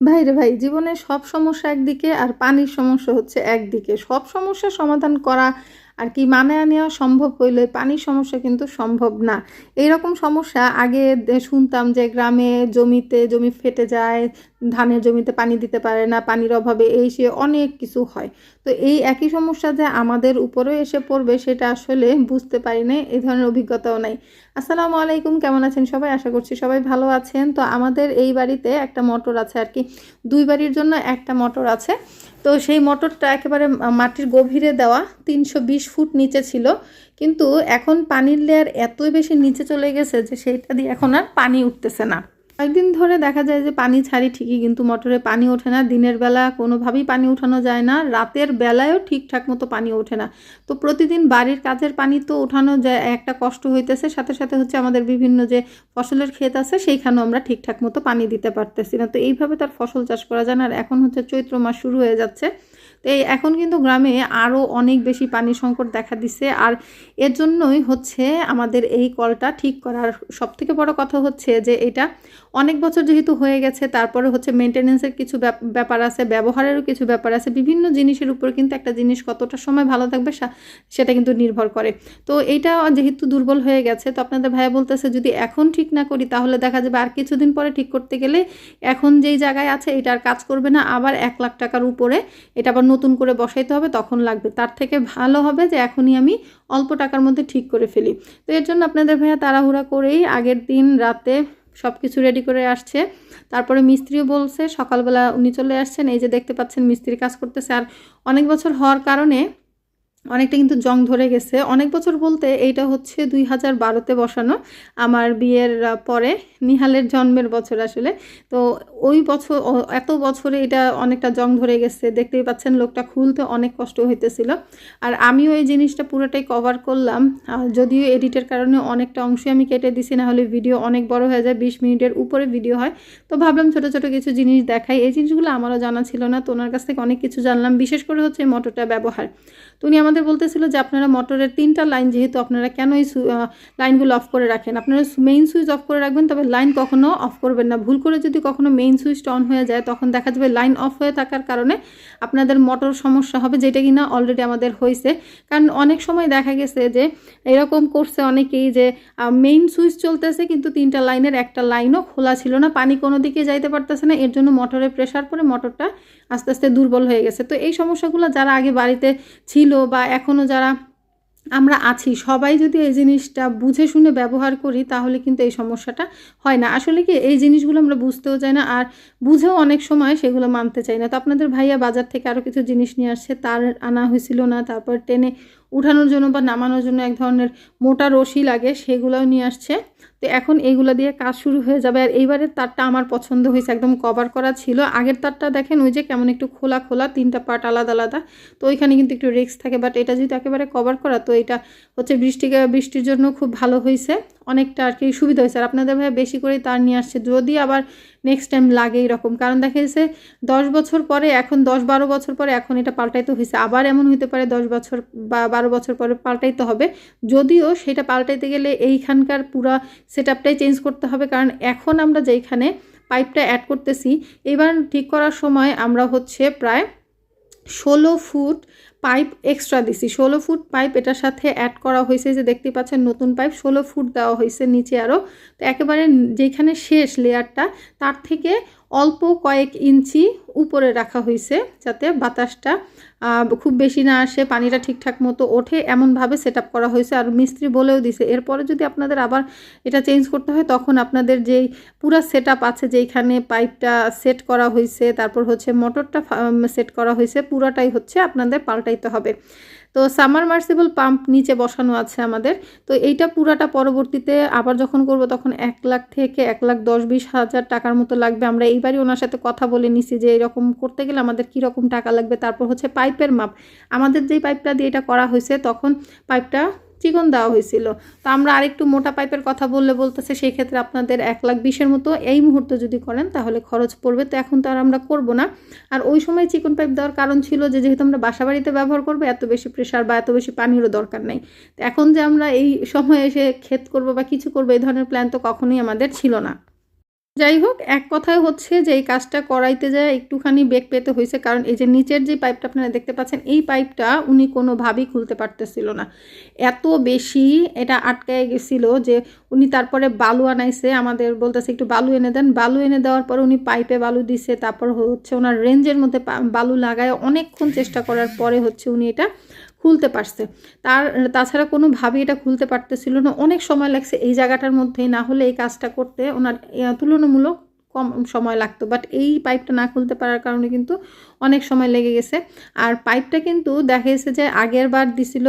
ভাই রে ভাই, জীবনে সব সমস্যা একদিকে আর পানির সমস্যা হচ্ছে একদিকে। সব সমস্যা সমাধান করা আর কি মানে নেওয়া সম্ভব হইলে পানির সমস্যা কিন্তু সম্ভব না। এইরকম সমস্যা আগে শুনতাম যে গ্রামে জমিতে জমি ফেটে যায় ধানের জমিতে পানি দিতে পারে না, পানির অভাবে এই সে অনেক কিছু হয়। তো এই একই সমস্যা যে আমাদের উপরেও এসে পড়বে সেটা আসলে বুঝতে পারি না এই ধরনের অভিজ্ঞতাও নাই। আসসালামু আলাইকুম, কেমন আছেন সবাই? আশা করছি সবাই ভালো আছেন। তো আমাদের এই বাড়িতে একটা মোটর আছে আর কি, দুই বাড়ির জন্য একটা মোটর আছে। তো সেই মোটরটা একেবারে মাটির গভীরে দেওয়া, তিনশো বিশ ফুট নিচে ছিল। কিন্তু এখন পানির লেয়ার এতই বেশি নিচে চলে গেছে যে সেইটা দিয়ে এখন আর পানি উঠতেছে না। কয়েকদিন ধরে দেখা যায় যে পানি ছাড়ি ঠিকই, কিন্তু মোটরে পানি ওঠে না। দিনের বেলা কোনোভাবেই পানি উঠানো যায় না। রাতের বেলায়ও ঠিকঠাক মতো পানি ওঠে না। তো প্রতিদিন বাড়ির কাজের পানি তো ওঠানো যায়, একটা কষ্ট হইতেছে। সাথে সাথে হচ্ছে আমাদের বিভিন্ন যে ফসলের ক্ষেত আছে, সেইখানেও আমরা ঠিকঠাক মতো পানি দিতে পারতেছি না। তো এইভাবে তার ফসল চাষ করা যায় না। আর এখন হচ্ছে চৈত্র মাস শুরু হয়ে যাচ্ছে। তো এই এখন কিন্তু গ্রামে আরও অনেক বেশি পানি সংকট দেখা দিচ্ছে আর এর জন্যই হচ্ছে আমাদের এই কলটা ঠিক করার সব থেকে বড় কথা হচ্ছে যে এটা অনেক বছর যেহেতু হয়ে গেছে, তারপরে হচ্ছে মেনটেনেন্সের কিছু ব্যাপ- ব্যাপার আছে, ব্যবহারেরও কিছু ব্যাপার আছে, বিভিন্ন জিনিসের উপর কিন্তু একটা জিনিস কতটা সময় ভালো থাকবে সেটা কিন্তু নির্ভর করে। তো এইটা যেহেতু দুর্বল হয়ে গেছে, তো আপনাদের ভাইয়া বলতেছে যদি এখন ঠিক না করি, তাহলে দেখা যাবে আর কিছুদিন পরে ঠিক করতে গেলে এখন যেই জায়গায় আছে, এটা আর কাজ করবে না, আবার এক লাখ টাকার উপরে এটা আবার নতুন করে বসাইতে হবে, তখন লাগবে। তার থেকে ভালো হবে যে এখনই আমি অল্প টাকার মধ্যে ঠিক করে ফেলি। তো এর জন্য আপনাদের ভাইয়া তাড়াহুড়া করেই আগের দিন রাতে সব কিছু রেডি করে আসছে। তারপরে মিস্ত্রিও বলছে, সকালবেলা উনি চলে আসছেন, এই যে দেখতে পাচ্ছেন মিস্ত্রি কাজ করতেছে। আর অনেক বছর হওয়ার কারণে অনেকটা কিন্তু জং ধরে গেছে। অনেক বছর বলতে এইটা হচ্ছে দুই হাজার বারোতে বসানো আমার বিয়ের পরে নিহালের জন্মের বছর আসলে। তো ওই বছর এত বছরে এটা অনেকটা জং ধরে গেছে। দেখতেই পাচ্ছেন লোকটা খুলতে অনেক কষ্ট হইতেছিল। আর আমিও এই জিনিসটা পুরোটাই কভার করলাম। যদিও এডিটের কারণে অনেকটা অংশই আমি কেটে দিছি, না হলে ভিডিও অনেক বড় হয়ে যায়, বিশ মিনিটের উপরে ভিডিও হয়। তো ভাবলাম ছোট ছোট কিছু জিনিস দেখাই। এই জিনিসগুলো আমারও জানা ছিল না, তো ওনার কাছ থেকে অনেক কিছু জানলাম। বিশেষ করে হচ্ছে মোটরটা ব্যবহার। তো উনি আমাদের বলতেছিল যে আপনারা মোটরের তিনটা লাইন যেহেতু আপনারা কেন এই লাইনগুলো অফ করে রাখেন? আপনারা মেইন সুইচ অফ করে রাখবেন, তবে লাইন কখনো অফ করবেন না। ভুল করে যদি কখনো মেইন সুইচটা অন হয়ে যায়, তখন দেখা যাবে লাইন অফ হয়ে থাকার কারণে আপনাদের মোটর সমস্যা হবে, যেটা কিনা অলরেডি আমাদের হয়েছে। কারণ অনেক সময় দেখা গেছে যে, এরকম করছে অনেকেই যে মেইন সুইচ চলতেছে, কিন্তু তিনটা লাইনের একটা লাইনও খোলা ছিল না, পানি কোনো দিকে যাইতে পারতেছে না, এর জন্য মোটরে প্রেশার পরে মোটরটা আস্তে আস্তে দুর্বল হয়ে গেছে। তো এই সমস্যাগুলো যারা আগে বাড়িতে ছিল বা এখনও যারা আমরা আছি, সবাই যদি এই জিনিসটা বুঝে শুনে ব্যবহার করি, তাহলে কিন্তু এই সমস্যাটা হয় না। আসলে কি, এই জিনিসগুলো আমরা বুঝতেও চাই না আর বুঝেও অনেক সময় সেগুলো মানতে চাই না। তো আপনাদের ভাইয়া বাজার থেকে আরও কিছু জিনিস নিয়ে আসছে, তার আনা হয়েছিল না, তারপর টেনে উঠানোর জন্য বা নামানোর জন্য এক ধরনের মোটা রশি লাগে, সেগুলোও নিয়ে আসছে। তো এখন এইগুলো দিয়ে কাজ শুরু হয়ে যাবে। আর এইবারের তারটা আমার পছন্দ হয়েছে, একদম কভার করা ছিল। আগের তারটা দেখেন ওই যে কেমন একটু খোলা খোলা, তিনটা পার্ট আলাদা আলাদা। তো ওইখানে কিন্তু একটু রিস্ক থাকে, বাট এটা যদি একেবারে কভার করা, তো এটা হচ্ছে বৃষ্টিকে, বৃষ্টির জন্য খুব ভালো হয়েছে। অনেকটা আর কি সুবিধা হয়েছে। আর আপনাদের ভাই বেশি করে তার নিয়ে আসছে। যদি আবার নেক্সট টাইম লাগে এরকম। কারণ দেখা যাচ্ছে দশ বছর পরে এখন দশ বারো বছর পরে এখন এটা পাল্টাইতে হয়েছে। আবার এমন হতে পারে দশ বছর বা বারো বছর পরে পাল্টাইতে হবে। যদিও সেটা পাল্টাইতে গেলে এইখানকার পুরা সেট আপটাই চেঞ্জ করতে হবে। কারণ এখন আমরা যেইখানে পাইপটা অ্যাড করতেছি, এবার ঠিক করার সময় আমরা হচ্ছে প্রায় ষোলো ফুট পাইপ এক্সট্রা দিছি। ষোলো ফুট পাইপ এটার সাথে অ্যাড করা হয়েছে যে দেখতে পাচ্ছেন নতুন পাইপ, ষোলো ফুট দেওয়া হয়েছে নিচে আরও তো একেবারে যেখানে শেষ লেয়ারটা তার থেকে অল্প কয়েক ইঞ্চি উপরে রাখা হয়েছে যাতে বাতাসটা খুব বেশি না আসে, পানিটা ঠিকঠাক মতো ওঠে, এমনভাবে সেট আপ করা হয়েছে আর মিস্ত্রি বলেও দিছে, এরপরে যদি আপনাদের আবার এটা চেঞ্জ করতে হয়, তখন আপনাদের যেই পুরো সেট আছে, যেইখানে পাইপটা সেট করা হয়েছে তারপর হচ্ছে মোটরটা সেট করা হয়েছে পুরাটাই হচ্ছে আপনাদের পাল্টাইতে হবে। তো সামার মার্সিবল পাম্প নিচে বসানো আছে আমাদের। তো এইটা পুরাটা পরবর্তীতে আবার যখন করব তখন এক লাখ থেকে এক লাখ দশ বিশ হাজার টাকার মতো লাগবে। আমরা এইবারই ওনার সাথে কথা বলে নিছি যে এরকম করতে গেলে আমাদের কীরকম টাকা লাগবে। তারপর হচ্ছে পাইপের মাপ। আমাদের যেই পাইপটা দিয়ে এটা করা হয়েছে তখন পাইপটা চিকন দেওয়া হয়েছিল। তো আমরা আরেকটু মোটা পাইপের কথা বললে বলতেছে সেই ক্ষেত্রে আপনাদের এক লাখ বিশের মতো এই মুহূর্তে যদি করেন, তাহলে খরচ পড়বে। তো এখন তো আর আমরা করব না। আর ওই সময় চিকন পাইপ দেওয়ার কারণ ছিল যে, যেহেতু আমরা বাসাবাড়িতে ব্যবহার করব, এত বেশি প্রেশার বা এত বেশি পানিরও দরকার নেই। তো এখন যে আমরা এই সময়ে এসে ক্ষেত করব বা কিছু করব, এই ধরনের প্ল্যান তো কখনোই আমাদের ছিল না। যাই হোক এক কথায় হচ্ছে যে এই কাজটা করাইতে যায় একটুখানি বেগ পেতে হয়েছে কারণ এই যে নিচের যে পাইপটা আপনারা দেখতে পাচ্ছেন, এই পাইপটা উনি কোনোভাবেই খুলতে পারতেছিল না। এত বেশি এটা আটকায় গেছিল যে উনি তারপরে বালু আনাইছে, আমাদের বলতেছে একটু বালু এনে দেন। বালু এনে দেওয়ার পর উনি পাইপে বালু দিছে, তারপর হচ্ছে ওনার রেঞ্জের মধ্যে বালু লাগায় অনেকক্ষণ চেষ্টা করার পরে হচ্ছে উনি এটা খুলতে পারছে। তার, তাছাড়া কোনোভাবেই এটা খুলতে পারতেছিল না। অনেক সময় লাগছে এই জায়গাটার মধ্যেই না হলে এই কাজটা করতে। ওনার তুলনামূলক কম সময় লাগতো। বাট এই পাইপটা না খুলতে পারার কারণে কিন্তু অনেক সময় লেগে গেছে। আর পাইপটা কিন্তু দেখা গেছে যে আগের বার দিছিল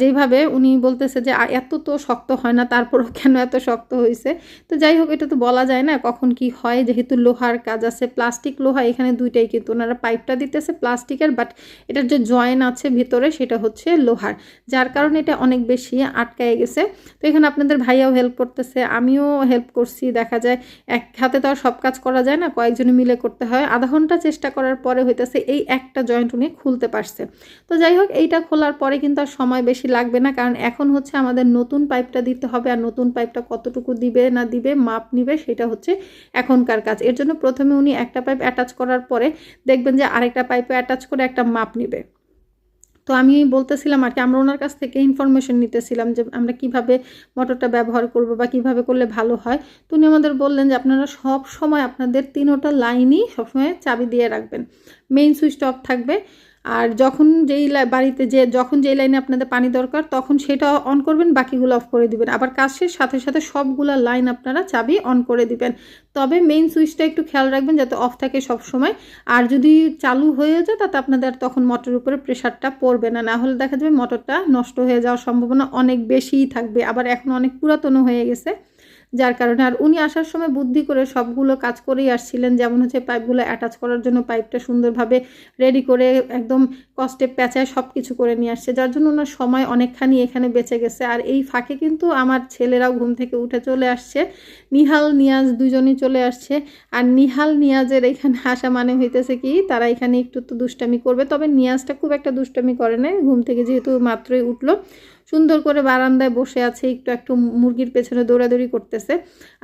যেইভাবে উনি বলতেছে যে এত তো শক্ত হয় না, তারপরও কেন এত শক্ত হয়েছে তো যাই হোক, এটা তো বলা যায় না কখন কি হয়, যেহেতু লোহার কাজ আছে প্লাস্টিক লোহা এখানে দুইটাই কিন্তু ওনারা পাইপটা দিতেছে প্লাস্টিকের বাট এটার যে জয়েন আছে ভিতরে সেটা হচ্ছে লোহার, যার কারণে এটা অনেক বেশি আটকায় গেছে। তো এখানে আপনাদের ভাইয়াও হেল্প করতেছে, আমিও হেল্প করছি, দেখা যায় এক হাতে তো আর সব কাজ করা যায় না, কয়েকজনে মিলে করতে হয়। আধা ঘণ্টা চেষ্টা করার পরে হইতেছে, এই একটা জয়েন্ট উনি খুলতে পারছে। তো যাই হোক, এইটা খোলার পরে কিন্তু আর সময় বেশি লাগবে না, কারণ এখন হচ্ছে আমাদের নতুন পাইপটা দিতে হবে, আর নতুন পাইপটা কতটুকু দিবে না দিবে, মাপ নিবে, সেটা হচ্ছে এখনকার কাজ। এর জন্য প্রথমে উনি একটা পাইপ অ্যাটাচ করার পরে দেখবেন যে আরেকটা পাইপে অ্যাটাচ করে একটা মাপ নিবে। তো আমি বলতেছিলাম আর কি, আমরা ওনার কাছ থেকে ইনফরমেশন নিতেছিলাম যে আমরা কীভাবে মোটরটা ব্যবহার করব বা কীভাবে করলে ভালো হয়। তো উনি আমাদের বললেন যে আপনারা সব সময় আপনাদের তিনোটা লাইনই সবসময় চাবি দিয়ে রাখবেন। মেইন সুইচটা অফ থাকবে। আর যখন যেই বাড়িতে যে, যখন যেই লাইনে আপনাদের পানি দরকার, তখন সেটা অন করবেন, বাকিগুলো অফ করে দিবেন। আবার কাজ শেষ, সাথে সাথে সবগুলা লাইন আপনারা চাবি অন করে দিবেন। তবে মেইন সুইচটা একটু খেয়াল রাখবেন যাতে অফ থাকে সব সময় আর যদি চালু হয়ে যায়, তাতে আপনাদের তখন মোটরের উপরে প্রেশারটা পড়বে না। না হলে দেখা যাবে মোটরটা নষ্ট হয়ে যাওয়ার সম্ভাবনা অনেক বেশিই থাকবে। আবার এখন অনেক পুরাতনও হয়ে গেছে। যার কারণে আর উনি আসার সময় বুদ্ধি করে সবগুলো কাজ করেই আসছিলেন, যেমন হচ্ছে পাইপগুলো অ্যাটাচ করার জন্য পাইপটা সুন্দরভাবে রেডি করে একদম কষ্টে প্যাঁচায় সব কিছু করে নিয়ে আসছে, যার জন্য ওনার সময় অনেকখানি এখানে বেঁচে গেছে। আর এই ফাঁকে কিন্তু আমার ছেলেরাও ঘুম থেকে উঠে চলে আসছে, নিহাল, নিয়াজ দুজনই চলে আসছে। আর নিহাল, নিয়াজের এখানে আসা মানে হইতেছে কি, তারা এখানে একটু তো দুষ্টামি করবে, তবে নিয়াজটা খুব একটা দুষ্টামি করে না ঘুম থেকে যেহেতু মাত্রই উঠল। সুন্দর করে বারান্দায় বসে আছে, একটু একটু মুরগির পেছনে দৌড়াদৌড়ি করতেছে।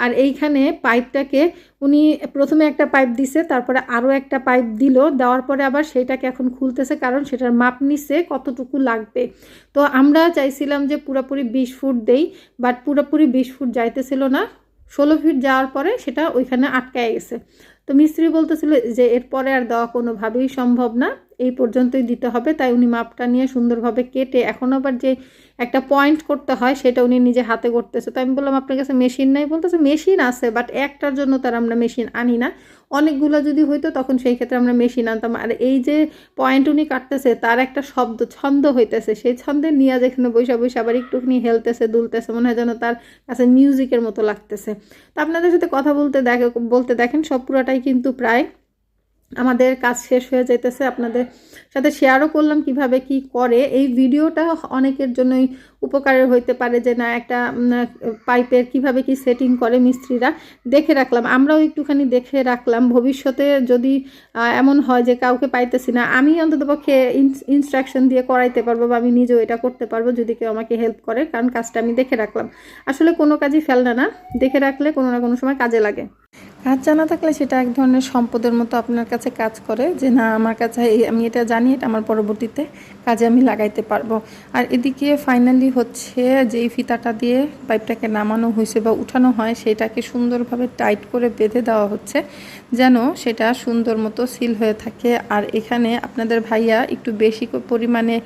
আর এইখানে পাইপটাকে উনি প্রথমে একটা পাইপ দিছে, তারপরে আরও একটা পাইপ দিল, দেওয়ার পরে আবার সেইটাকে এখন খুলতেছে, কারণ সেটার মাপ নিছে কতটুকু লাগবে। তো আমরা চাইছিলাম যে পুরোপুরি বিশ ফুট দেই, বাট পুরোপুরি বিশ ফুট যাইতেছিল না। ষোলো ফিট যাওয়ার পরে সেটা ওইখানে আটকায় গেছে। তো মিস্ত্রি বলতেছিল যে এরপরে আর দেওয়া কোনোভাবেই সম্ভব না, এই পর্যন্তই দিতে হবে। তাই উনি মাপটা নিয়ে সুন্দরভাবে কেটে এখন আবার যে একটা পয়েন্ট করতে হয় সেটা উনি নিজে হাতে করতেছে। তো আমি বললাম, আপনার কাছে মেশিন নাই? বলতেছে মেশিন আছে বাট একটার জন্য তার আমরা মেশিন আনি না। অনেকগুলো যদি হইতো তখন সেই ক্ষেত্রে আমরা মেশিন আনতাম। আর এই যে পয়েন্ট উনি কাটতেছে, তার একটা শব্দ, ছন্দ হইতেছে। সেই ছন্দে নিয়ে যেখানে বৈশা বৈশা আবার একটুখানি হেলতেছে, দুলতেছে, মনে হয় যেন তার কাছে মিউজিকের মতো লাগতেছে। তো আপনাদের সাথে কথা বলতে দেখে, বলতে দেখেন, সব পুরাটাই কিন্তু প্রায় আমাদের কাজ শেষ হয়ে যেতেছে আপনাদের সাথে শেয়ারও করলাম কীভাবে কি করে। এই ভিডিওটা অনেকের জন্যই উপকারের হইতে পারে যে না, একটা পাইপের কীভাবে কি সেটিং করে মিস্ত্রিরা। দেখে রাখলাম, আমরাও একটুখানি দেখে রাখলাম। ভবিষ্যতে যদি এমন হয় যে কাউকে পাইতেছি না, আমি অন্ততপক্ষে ইনস্ট্রাকশন দিয়ে করাইতে পারব বা আমি নিজেও এটা করতে পারব যদি কেউ আমাকে হেল্প করে, কারণ কাজটা আমি দেখে রাখলাম। আসলে কোনো কাজই ফেলনা না। দেখে রাখলে কোনো না কোনো সময় কাজে লাগে। কাজ জানা থাকলে সেটা এক ধরনের সম্পদের মতো আপনার কাছে কাজ করে যে, না, আমার কাছে আমি এটা জানি, এটা আমার পরবর্তীতে কাজে আমি লাগাইতে পারব। আর এদিকে ফাইনালি হচ্ছে যেই ফিতাটা দিয়ে পাইপটাকে নামানো হয়েছে বা উঠানো হয়, সেটাকে সুন্দরভাবে টাইট করে বেঁধে দেওয়া হচ্ছে, যেন সেটা সুন্দর মতো সিল হয়ে থাকে। আর এখানে আপনাদের ভাইয়া একটু বেশি পরিমাণে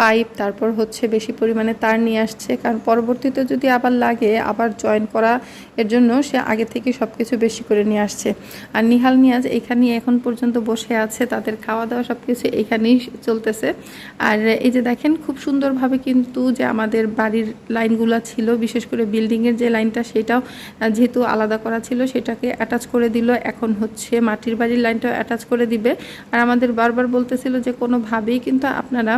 পাইপ তারপর হচ্ছে বেশি পরিমাণে তার নিয়ে আসছে। কারণ পরবর্তীতে যদি আবার লাগে, আবার জয়েন করা, এর জন্য সে আগে থেকে সব কিছু বেশি করে নিয়ে আসছে। আর নিহাল নিয়াজ এখানেই এখন পর্যন্ত বসে আছে, তাদের খাওয়া দাওয়া সব কিছু এখানেই চলতেছে। আর এই যে দেখেন, খুব সুন্দরভাবে কিন্তু যে আমাদের বাড়ির লাইনগুলো ছিল, বিশেষ করে বিল্ডিংয়ের যে লাইনটা, সেটাও যেহেতু আলাদা করা ছিল, সেটাকে অ্যাটাচ করে দিল। এখন হচ্ছে মাটির বাড়ির লাইনটাও অ্যাটাচ করে দিবে। আর আমাদের বারবার বলতেছিল যে কোনোভাবেই কিন্তু আপনারা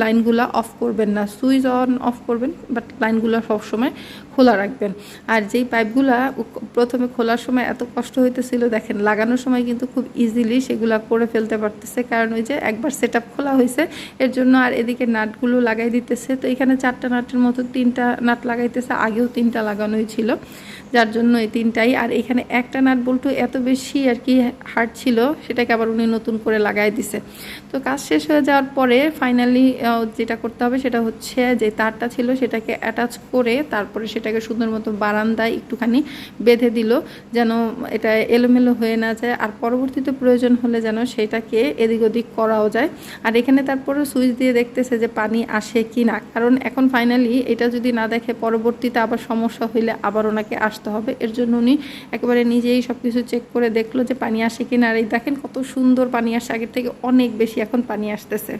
লাইনগুলো অফ করবেন না, সুইচ অন অফ করবেন বাট লাইনগুলো সবসময় খোলা রাখবেন। আর যেই পাইপগুলা প্রথমে খোলার সময় এত কষ্ট হইতেছিল, দেখেন, লাগানোর সময় কিন্তু খুব ইজিলি সেগুলো করে ফেলতে পারতেছে, কারণ ওই যে একবার সেট খোলা হয়েছে এর জন্য আর এদিকে নাটগুলো লাগাই দিতেছে। তো এখানে চারটা নাটের মতো তিনটা নাট লাগাইতেছে, আগেও তিনটা লাগানোই ছিল, যার জন্য এই তিনটাই। আর এখানে একটা নাট বল্টু এত বেশি আর কি হার্ড ছিল, সেটাকে আবার উনি নতুন করে লাগাই দিছে। তো কাজ শেষ হয়ে যাওয়ার পরে ফাইনালি যেটা করতে হবে সেটা হচ্ছে যে তারটা ছিল সেটাকে অ্যাটাচ করে তারপরে সেটাকে সুন্দর মতো বারান্দায় একটুখানি বেঁধে দিল, যেন এটা এলোমেলো হয়ে না যায়। আর পরবর্তীতে প্রয়োজন হলে যেন সেটাকে এদিক ওদিক করাও যায়। আর এখানে তারপরে সুইচ দিয়ে দেখতেছে যে পানি আসে কি না কারণ এখন ফাইনালি এটা যদি না দেখে পরবর্তীতে আবার সমস্যা হইলে আবার ওনাকে আসতে হবে। এর জন্য উনি একেবারে নিজেই সব কিছু চেক করে দেখল যে পানি আসে কি না আর এই দেখেন কত সুন্দর পানি আসে, আগের থেকে অনেক বেশি এখন পানি আসতেছে।